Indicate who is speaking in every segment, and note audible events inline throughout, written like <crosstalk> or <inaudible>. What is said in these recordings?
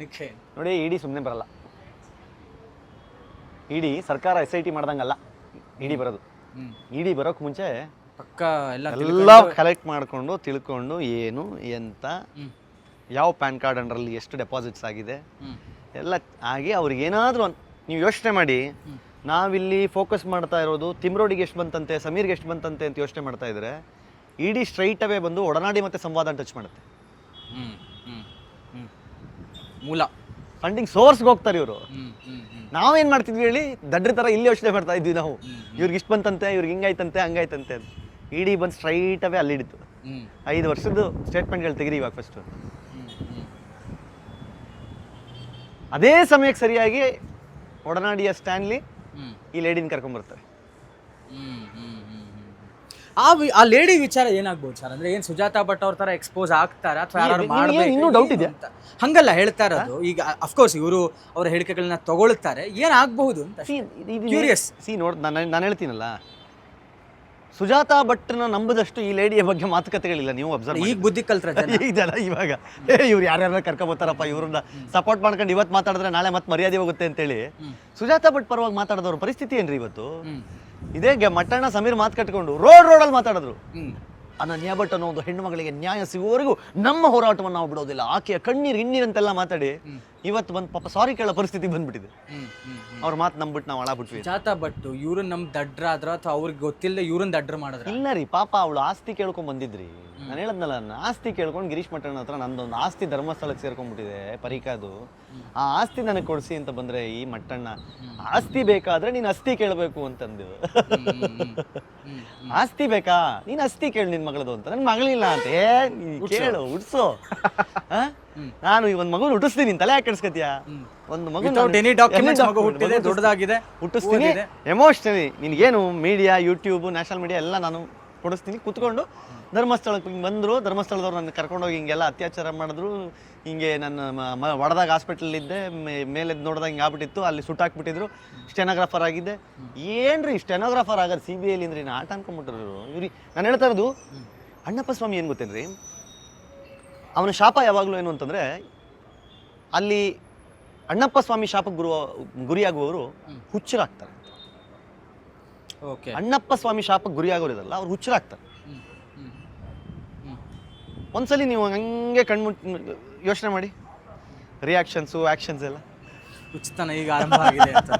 Speaker 1: ನೋಡಿ ಇಡಿ ಸುಮ್ಮನೆ ಬರಲ್ಲ. ಇಡಿ ಸರ್ಕಾರ ಎಸ್ ಐ ಟಿ ಮಾಡ್ದಂಗಲ್ಲ. ಇಡಿ ಬರೋದು. ಇಡಿ ಬರೋಕ್ ಮುಂಚೆ
Speaker 2: ಪಕ್ಕ ಎಲ್ಲ
Speaker 1: ಎಲ್ಲ ಕಲೆಕ್ಟ್ ಮಾಡ್ಕೊಂಡು ತಿಳ್ಕೊಂಡು ಏನು ಎಂತ ಯಾವ ಪ್ಯಾನ್ ಕಾರ್ಡ್ ಅಂಡ್ರಲ್ಲಿ ಎಷ್ಟು ಡೆಪಾಸಿಟ್ಸ್ ಆಗಿದೆ ಎಲ್ಲ ಆಗಿ ಅವ್ರಿಗೆ ಏನಾದರೂ ನೀವು ಯೋಚನೆ ಮಾಡಿ. ನಾವಿಲ್ಲಿ ಫೋಕಸ್ ಮಾಡ್ತಾ ಇರೋದು ತಿಮ್ರೋಡಿಗೆ ಎಷ್ಟು ಬಂತಂತೆ ಸಮೀರ್ಗೆ ಎಷ್ಟು ಬಂತಂತೆ ಅಂತ ಯೋಚನೆ ಮಾಡ್ತಾ ಇದ್ರೆ ಇಡಿ ಸ್ಟ್ರೈಟ್ ಅವೇ ಬಂದು ಒಡನಾಡಿ ಮತ್ತೆ ಸಂವಾದ ಟಚ್ ಮಾಡುತ್ತೆ.
Speaker 2: ಮೂಲ.
Speaker 1: ಫಂಡಿಂಗ್ ಸೋರ್ಸ್ಗೆ ಹೋಗ್ತಾರೆ ಇವರು. ನಾವೇನ್ ಮಾಡ್ತಿದ್ವಿ ಹೇಳಿ ದಡ್ರ ಥರ ಇಲ್ಲಿ ಯೋಚನೆ ಮಾಡ್ತಾ ಇದ್ವಿ ನಾವು. ಇವ್ರಿಗೆ ಇಷ್ಟು ಬಂತಂತೆ ಇವ್ರಿಗೆ ಹಿಂಗಾಯ್ತಂತೆ ಹಂಗಾಯ್ತಂತೆ ಅಂತ. ಇಡಿ ಬಂದು ಸ್ಟ್ರೈಟ್ ಅವೇ ಅಲ್ಲಿ
Speaker 2: ಹಿಡಿತು.
Speaker 1: ಐದು ವರ್ಷದ್ದು ಸ್ಟೇಟ್ಮೆಂಟ್ಗಳು ತೆಗಿರಿ ಇವಾಗ ಫಸ್ಟ್ ಅದೇ ಸಮಯಕ್ಕೆ ಸರಿಯಾಗಿ ಒಡನಾಡಿಯ ಸ್ಟ್ಯಾನ್ಲಿ ಈ ಲೇಡಿನ ಕರ್ಕೊಂಡ್ಬರ್ತಾರೆ.
Speaker 2: ಆ ವಿ- ಆ ಲೇಡಿ ವಿಚಾರ ಏನಾಗ್ಬೋದು ಸರ್ ಅಂದ್ರೆ ಏನ್ ಸುಜಾತಾ ಭಟ್ ಅವ್ರ ತರ ಎಕ್ಸ್ಪೋಸ್ ಆಗ್ತಾರ ಅಥವಾ ಯಾರು
Speaker 1: ನಿಮ್ಗೆ ಏನ್ ಇನ್ನೂ doubt ಇದೆಯಾ?
Speaker 2: ಹಂಗಲ್ಲ ಹೇಳ್ತಾ ಇರೋದು. ಈಗ ಅಫ್ಕೋರ್ಸ್ ಇವರು ಅವರ ಹೇಳಿಕೆಗಳನ್ನ ತಗೊಳ್ತಾರೆ. ಏನಾಗಬಹುದು ಅಂತ ಸಿ ಕ್ಯೂರಿಯಸ್
Speaker 1: ಸಿ ನೋಡ್ ನಾನು ನಾನು ಹೇಳ್ತೀನಲ್ಲ. ಸುಜಾತಾ ಭಟ್ನ ನಂಬದಷ್ಟು ಈ ಲೇಡಿಯ ಬಗ್ಗೆ ಮಾತುಕತೆಗಳಿಲ್ಲ ನೀವು ಅಬ್ಸರ್ವ್
Speaker 2: ಈಗ ಬುದ್ಧಿ ಕಲ್ತ್ರ
Speaker 1: ಇದಲ್ಲ <laughs> ಇವಾಗ. ಏ ಇವ್ರು ಯಾರ್ಯಾರ ಕರ್ಕೊಬೋತಾರಪ್ಪ ಇವ್ರನ್ನ ಸಪೋರ್ಟ್ ಮಾಡ್ಕೊಂಡು ಇವತ್ತು ಮಾತಾಡಿದ್ರೆ ನಾಳೆ ಮತ್ತೆ ಮರ್ಯಾದೆ ಹೋಗುತ್ತೆ ಅಂತೇಳಿ ಸುಜಾತಾ ಭಟ್ ಪರವಾಗಿ ಮಾತಾಡಿದವ್ರ ಪರಿಸ್ಥಿತಿ ಏನ್ರಿ ಇವತ್ತು? ಇದೇ ಮಟ್ಟಣ್ಣ ಸಮೀರ್ ಮಾತು ಕಟ್ಕೊಂಡು ರೋಡ್ ರೋಡಲ್ಲಿ ಮಾತಾಡಿದ್ರು. ಅನನ್ಯ ಭಟ್ ಅನ್ನೋ ಒಂದು ಹೆಣ್ಣು ಮಗಳಿಗೆ ನ್ಯಾಯ ಸಿಗುವವರೆಗೂ ನಮ್ಮ ಹೋರಾಟವನ್ನು ನಾವು ಬಿಡೋದಿಲ್ಲ. ಆಕೆಯ ಕಣ್ಣೀರು ಹಿನ್ನೀರಂತೆಲ್ಲ ಮಾತಾಡಿ ಇವತ್ತು ಬಂದು ಪಾಪ ಸಾರಿ ಕೇಳೋ ಪರಿಸ್ಥಿತಿ ಬಂದ್ಬಿಟ್ಟಿದೆ. ಅವ್ರ ಮಾತು ನಂಬಿಟ್ಟು ನಾವು ಬಿಟ್ವಿ
Speaker 2: ಜಾತಾ ಭಟ್ ಇವ್ರನ್ನ ನಮ್ ದಡ್ರಾದ್ರ ಅಥವಾ ಅವ್ರಿಗೆ ಗೊತ್ತಿಲ್ಲದೆ ಇವ್ರನ್ನ ದಡ್ರ ಮಾಡಿದ್ರೆ?
Speaker 1: ಇಲ್ಲ ರೀ ಪಾಪ ಅವಳು ಆಸ್ತಿ ಕೇಳ್ಕೊಂಡ್ ಬಂದಿದ್ರಿ. ನಾನು ಹೇಳದ್ನಲ್ಲ ನನ್ನ ಆಸ್ತಿ ಕೇಳ್ಕೊಂಡು ಗಿರೀಶ್ ಮಠಣ್ಣ ಹತ್ರ ನಂದೊಂದು ಆಸ್ತಿ ಧರ್ಮಸ್ಥಳಕ್ಕೆ ಸೇರ್ಕೊಂಡ್ಬಿಟ್ಟಿದೆ ಪರಿಕಾದು ಆ ಆಸ್ತಿ ನನಗೆ ಕೊಡಿಸಿ ಅಂತ ಬಂದ್ರೆ ಈ ಮಟ್ಟಣ್ಣ ಆಸ್ತಿ ಬೇಕಾದ್ರೆ ನೀನು ಅಸ್ತಿ ಕೇಳಬೇಕು ಅಂತಂದು ಆಸ್ತಿ ಬೇಕಾ? ನೀನು ಅಸ್ತಿ ಕೇಳು ನಿನ್ ಮಗಳದು ಅಂತ. ನನ್ ಮಗಳಿಲ್ಲ ಅಂತ. ಏ ನೀ ಕೇಳು ಹುಡ್ಸೋ <laughs> ನಾನು ಈ ಒಂದು ಮಗು ಹುಟ್ಟಿಸ್ತೀನಿ ತಲೆ ಯಾಕೆ ಕೆಡ್ಸ್ಕತಿಯಾ ಒಂದು ಮಗು
Speaker 2: ಹುಟ್ಟಿದೆ, ದೊಡ್ಡದಾಗಿದೆ,
Speaker 1: ಹುಟ್ಟಿಸ್ತೀನಿ. ಎಮೋಷನಲಿ ನಿನ್ಗೇನು ಮೀಡಿಯಾ ಯೂಟ್ಯೂಬ್ ನ್ಯಾಷನಲ್ ಮೀಡಿಯಾ ಎಲ್ಲ ನಾನು ಕೊಡಿಸ್ತೀನಿ. ಕುತ್ಕೊಂಡು ಧರ್ಮಸ್ಥಳಕ್ಕೆ ಹಿಂಗೆ ಬಂದರು. ಧರ್ಮಸ್ಥಳದವ್ರು ನನ್ನ ಕರ್ಕೊಂಡೋಗಿ ಹಿಂಗೆಲ್ಲ ಅತ್ಯಾಚಾರ ಮಾಡಿದ್ರು. ಹಿಂಗೆ ನನ್ನ ಮ- ಮ- ವಡದಾಗ ಹಾಸ್ಪಿಟಲ್ ಇದ್ದೆ. ಮೇ- ಮೇಲೆ ನೋಡಿದಾಗ ಹಿಂಗೆ ಆಗ್ಬಿಟ್ಟಿತ್ತು. ಅಲ್ಲಿ ಸುಟ್ಟಾಕ್ಬಿಟ್ಟಿದ್ರು ಸ್ಟೆನೋಗ್ರಾಫರ್ ಆಗಿದ್ದೆ. ಏನ್ರಿ ಸ್ಟೆನೋಗ್ರಾಫರ್ ಆಗೋದು ಸಿ ಬಿ ಐಲಿಂದ್ರಿ ನಾ ಆಟ ಅನ್ಕೊಂಬಿಟ್ರು ಇವರು, ನಾನು ಹೇಳ್ತಾ ಇರೋದು, ಅಣ್ಣಪ್ಪ ಸ್ವಾಮಿ ಏನು ಗೊತ್ತೇನ್ರಿ? ಅವನ ಶಾಪ ಯಾವಾಗಲೂ ಏನು ಅಂತಂದರೆ, ಅಲ್ಲಿ ಅಣ್ಣಪ್ಪ ಸ್ವಾಮಿ ಶಾಪಕ್ಕೆ ಗುರು, ಗುರಿಯಾಗುವವರು ಹುಚ್ಚರಾಗ್ತಾರೆ. ಅಣ್ಣಪ್ಪ ಸ್ವಾಮಿ ಶಾಪಕ್ಕೆ ಗುರಿಯಾಗೋರು ಇದಲ್ಲ ಅವ್ರು ಹುಚ್ಚರಾಗ್ತಾರೆ. ಒಂದ್ಸಲಿ ನೀವು ಹಂಗೆ ಕಣ್ಮುಟ್ ಯೋಚನೆ ಮಾಡಿ. ರಿಯಾಕ್ಷನ್ಸು ಆ್ಯಕ್ಷನ್ಸ್ ಎಲ್ಲ.
Speaker 2: ಉಚಿತನ ಈಗ ಆರಂಭ ಆಗಿದೆ ಅಂತ.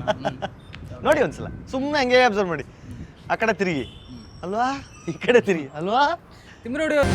Speaker 1: ನೋಡಿ ಒಂದ್ಸಲ ಸುಮ್ಮನೆ ಹಂಗೆ ಅಬ್ಸರ್ವ್ ಮಾಡಿ. ಆ ಕಡೆ ತಿರುಗಿ. ಅಲ್ವಾ? ಈ ಕಡೆ ತಿರುಗಿ. ಅಲ್ವಾ?
Speaker 2: ತಿಮ್ರೋಡಿ ಅವ್ರು